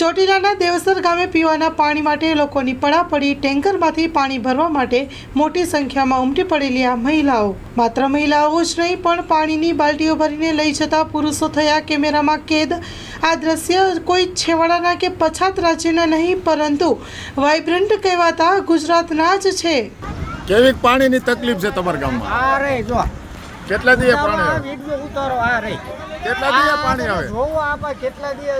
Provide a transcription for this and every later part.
ચોટીલાના દેવસર ગામે પીવાના પાણી માટે લોકોની પડાપડી ટેન્કરમાંથી પાણી ભરવા માટે મોટી સંખ્યામાં ઉમટી પડેલી આ મહિલાઓ. માત્ર મહિલાઓ જ નહીં પણ પાણીની બાલટીઓ ભરીને લઈ જતા પુરુષો થયા કેમેરામાં કેદ. આ દ્રશ્ય કોઈ છેવાડાના કે પછાત રાજ્યના નહીં પરંતુ વાઇબ્રન્ટ કહેવાતા ગુજરાતના જ છે. કેવી પાણીની તકલીફ છે તમારા ગામમાં? અરે જો કેટલા દિવસ પાણી આવે વીડિયો ઉતારો આ રહી કેટલા દિવસ પાણી આવે જોવો આપા કેટલા દિવસ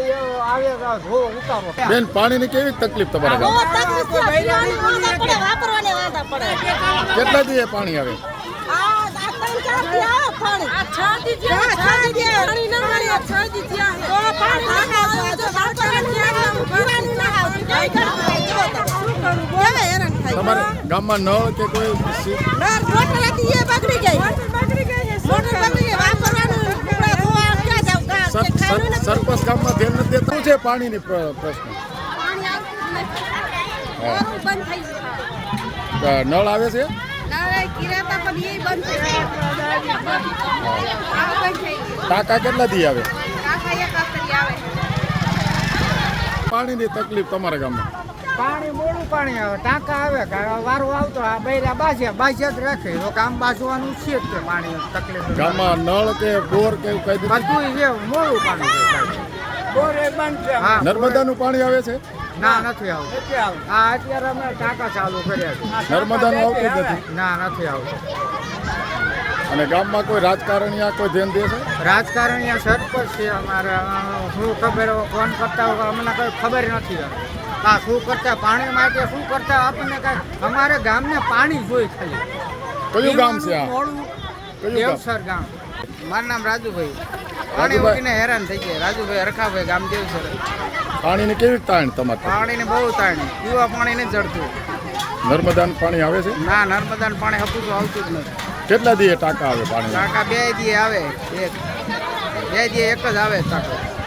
આવે જોવો ઉતારો બેન પાણીની કેવી તકલીફ તમારે બહુ તકલીફ છે. પડે, વાપરવાની વાંધા પડે. કેટલા દિવસ પાણી આવે આ- આ ત્રણ ચાર દી આવે પાણી. હા, છ દી પાણી ન મળે. તો પાણી ના આવે, તો વાપરવાનું પીવાનું ના આવે. કઈ કરવું? તમારા ગામમાં નળ કે કોઈ નળ મોટર હતી એ બગડી ગઈ. વાપરવાનું કપડાં ધોવા ક્યાં જાવ? ગા- સર- કે ખાવાનું સર- નથી. સરપંચ ગામમાં ધ્યાન નથી દેતા? છે પાણીની પ્રશ્ન. નળું આવે છે. ટાંકા કેટલા દી કાકા આવે. પાણીની તકલીફ તમારા ગામમાં? પાણી મોડું પાણી આવે ટાંકા આવે વારો આવતો આ બૈરા બાજ્યા બાજ્યા જ રાખે. તો કામ બાજવાનું છે જ તે પાણી તકલીફ ગામમાં નળ કે બોર કે કઈ દીધું બધું છે મોડું પાણી બોર એ બંધ છે. હા. નર્મદાનું પાણી આવે છે? ના નથી આવતું. હા અત્યારે અમે ટાંકા ચાલુ કર્યા છે. નર્મદાનું આવતું નથી? ના નથી આવતું. અને ગામમાં કોઈ રાજકારણીયા કોઈ ધ્યાન દે છે? રાજકારણીય સરપંચ છે અમારે. શું ખબર ફોન કરતા હોય અમને કઈ ખબર નથી હા શું કરતા? પાણી માટે શું કરતા? આપણને કઈ અમારે ગામને પાણી જોઈ ખાલી. કયું ગામ છે આ? મોડું દેવસર ગામ. મારું નામ રાજુભાઈ. પાણી. ઉઠીને હેરાન થઈ ગયા. રાજુભાઈ હરખાભાઈ ગામ દેવસર. પાણીની કેવી તાણ તમારે પાણીને બહુ તાણ. પીવા પાણી નહીં જડતું. નર્મદાનું પાણી આવે છે? ના નર્મદાનું પાણી હપું આવતું જ નથી. કેટલા દીએ ટાંકા આવે પાણી ટાંકા બે દી આવે એક. બે દી એક જ આવે ટાંકો.